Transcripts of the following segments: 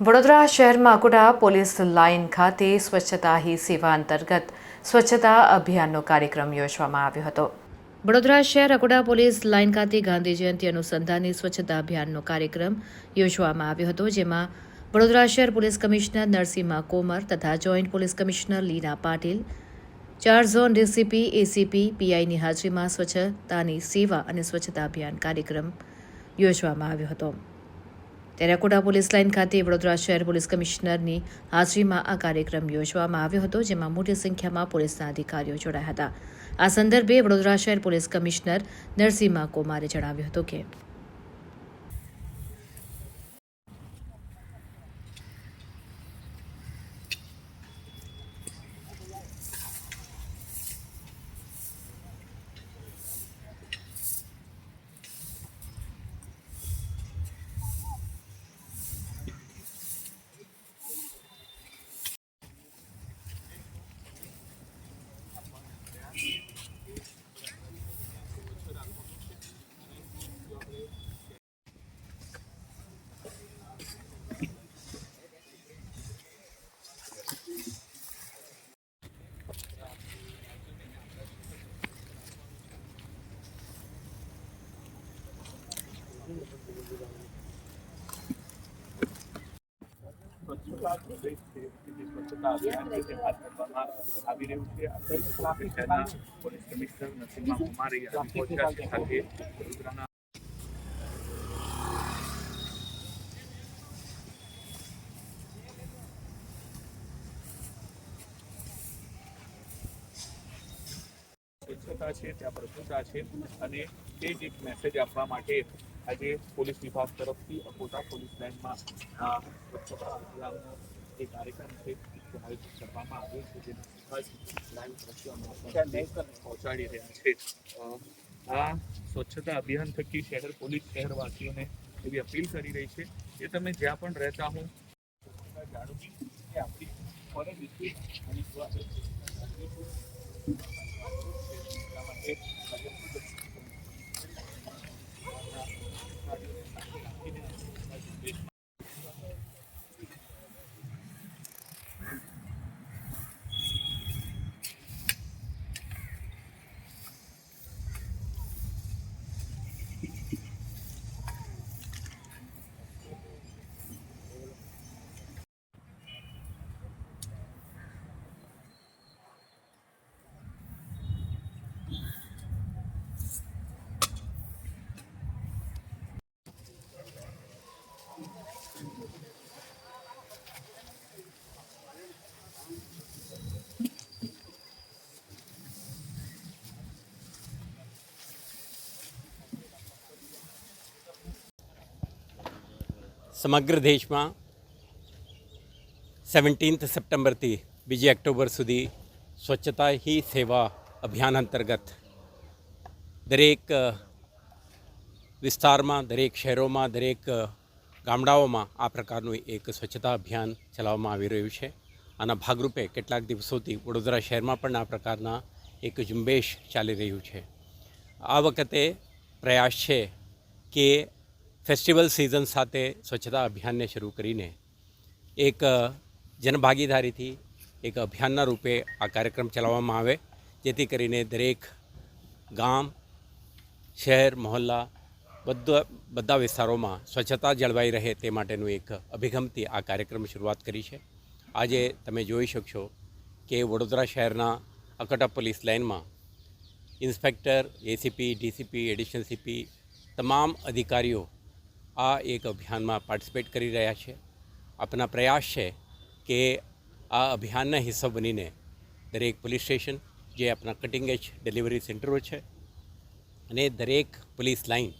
વડોદરા શહેરમાં Akota police line ખાતે સ્વચ્છતા હી સેવા અંતર્ગત સ્વચ્છતા અભિયાનનો કાર્યક્રમ યોજવામાં આવ્યો હતો. વડોદરા શહેર અકોટા પોલીસ લાઇન ખાતે ગાંધી જયંતિ અનુસંધાને સ્વચ્છતા અભિયાનનો કાર્યક્રમ યોજવામાં આવ્યો હતો, જેમાં વડોદરા શહેર પોલીસ કમિશનર નરસિંહા કોમર તથા joint police commissioner Leena Patil, ચાર ઝોન ડીસીપી, એસીપી, પીઆઈની હાજરીમાં સ્વચ્છતાની સેવા અને સ્વચ્છતા અભિયાન કાર્યક્રમ યોજવામાં આવ્યો હતો. ત્યારે અકોટા પોલીસ લાઇન ખાતે વડોદરા શહેર પોલીસ કમિશનરની હાજરીમાં આ કાર્યક્રમ યોજવામાં આવ્યો હતો, જેમાં મોટી સંખ્યામાં પોલીસના અધિકારીઓ જોડાયા હતા. આ સંદર્ભે વડોદરા શહેર પોલીસ કમિશનર નરસિંહા કુમારે જણાવ્યું હતું કે આવી છે સ્વચ્છતા છે ત્યાં પ્રભુતા છે અને તે જ એક મેસેજ આપવા માટે આજે પોલીસ વિભાગ તરફથી અકોટા પોલીસ લાઇનમાં આ સ્વચ્છતા અભિયાનનો જે કાર્યક્રમ છે આયોજિત કરવામાં આવ્યો છે જેના ખાસ લાઈવ દ્રશ્યો પહોંચાડી રહ્યા છે. આ સ્વચ્છતા અભિયાન થકી શહેર પોલીસ શહેરવાસીઓને એવી અપીલ કરી રહી છે કે તમે જ્યાં પણ રહેતા હો જાળવવી એ આપણી ફરજ છે. અને માટે સમગ્ર દેશમાં સેવન્ટીન્થ સપ્ટેમ્બરથી બીજી ઓક્ટોબર સુધી સ્વચ્છતા હી સેવા અભિયાન અંતર્ગત દરેક વિસ્તારમાં, દરેક શહેરોમાં, દરેક ગામડાઓમાં આ પ્રકારનું એક સ્વચ્છતા અભિયાન ચલાવવામાં આવી રહ્યું છે. આના ભાગરૂપે કેટલાક દિવસોથી વડોદરા શહેરમાં પણ આ પ્રકારના એક ઝુંબેશ ચાલી રહ્યું છે. આ વખતે પ્રયાસ છે કે ફેસ્ટિવલ સિઝન સાથે સ્વચ્છતા અભિયાનને શરૂ કરીને એક જનભાગીદારીથી એક અભિયાનના રૂપે આ કાર્યક્રમ ચલાવવામાં આવે. જેથી કરીને દરેક ગામ, શહેર, મહોલ્લા બધા બધા વિસ્તારોમાં સ્વચ્છતા જળવાઈ રહે તે માટેનું એક અભિગમથી આ કાર્યક્રમ શરૂઆત કરી છે. આજે તમે જોઈ શકશો કે વડોદરા શહેરના અકટા પોલીસ લાઇનમાં inspector, ACP, DCP, additional CP, તમામ અધિકારીઓ આ એક અભિયાનમાં પાર્ટિસિપેટ કરી રહ્યા છે. આપણા પ્રયાસ છે કે આ અભિયાનના હિસ્સો બનીને દરેક પોલીસ સ્ટેશન, જે આપણા કટિંગ એજ ડિલિવરી સેન્ટરો છે, અને દરેક પોલીસ લાઇન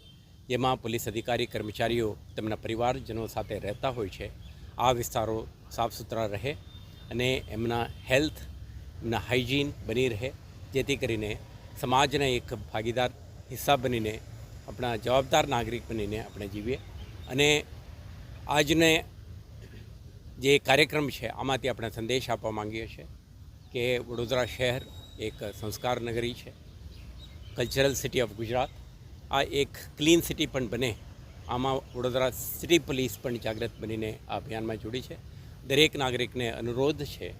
જેમાં પોલીસ અધિકારી, કર્મચારીઓ, તેમના પરિવારજનો સાથે રહેતા હોય છે, આ વિસ્તારો સાફ સુથરા રહે અને એમના હેલ્થ એમના હાઇજીન બની રહે, જેથી કરીને સમાજના એક ભાગીદાર હિસ્સા બનીને આપણા જવાબદાર નાગરિક બનીને આપણે જીવીએ. અને આજને જે કાર્યક્રમ છે, આમાંથી આપણે સંદેશ આપવા માંગીએ છીએ કે વડોદરા શહેર એક સંસ્કાર નગરી છે. કલ્ચરલ સિટી ઓફ ગુજરાત આ એક ક્લીન સિટી પણ બને. આમાં વડોદરા સિટી પોલીસ પણ જાગૃત બનીને આ અભિયાનમાં જોડી છે. દરેક નાગરિકને અનુરોધ છે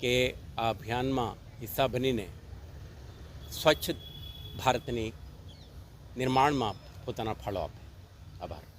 કે આ અભિયાનમાં હિસ્સા બનીને સ્વચ્છ ભારતની નિર્માણમાં પોતાના ફાળો આપે. આભાર.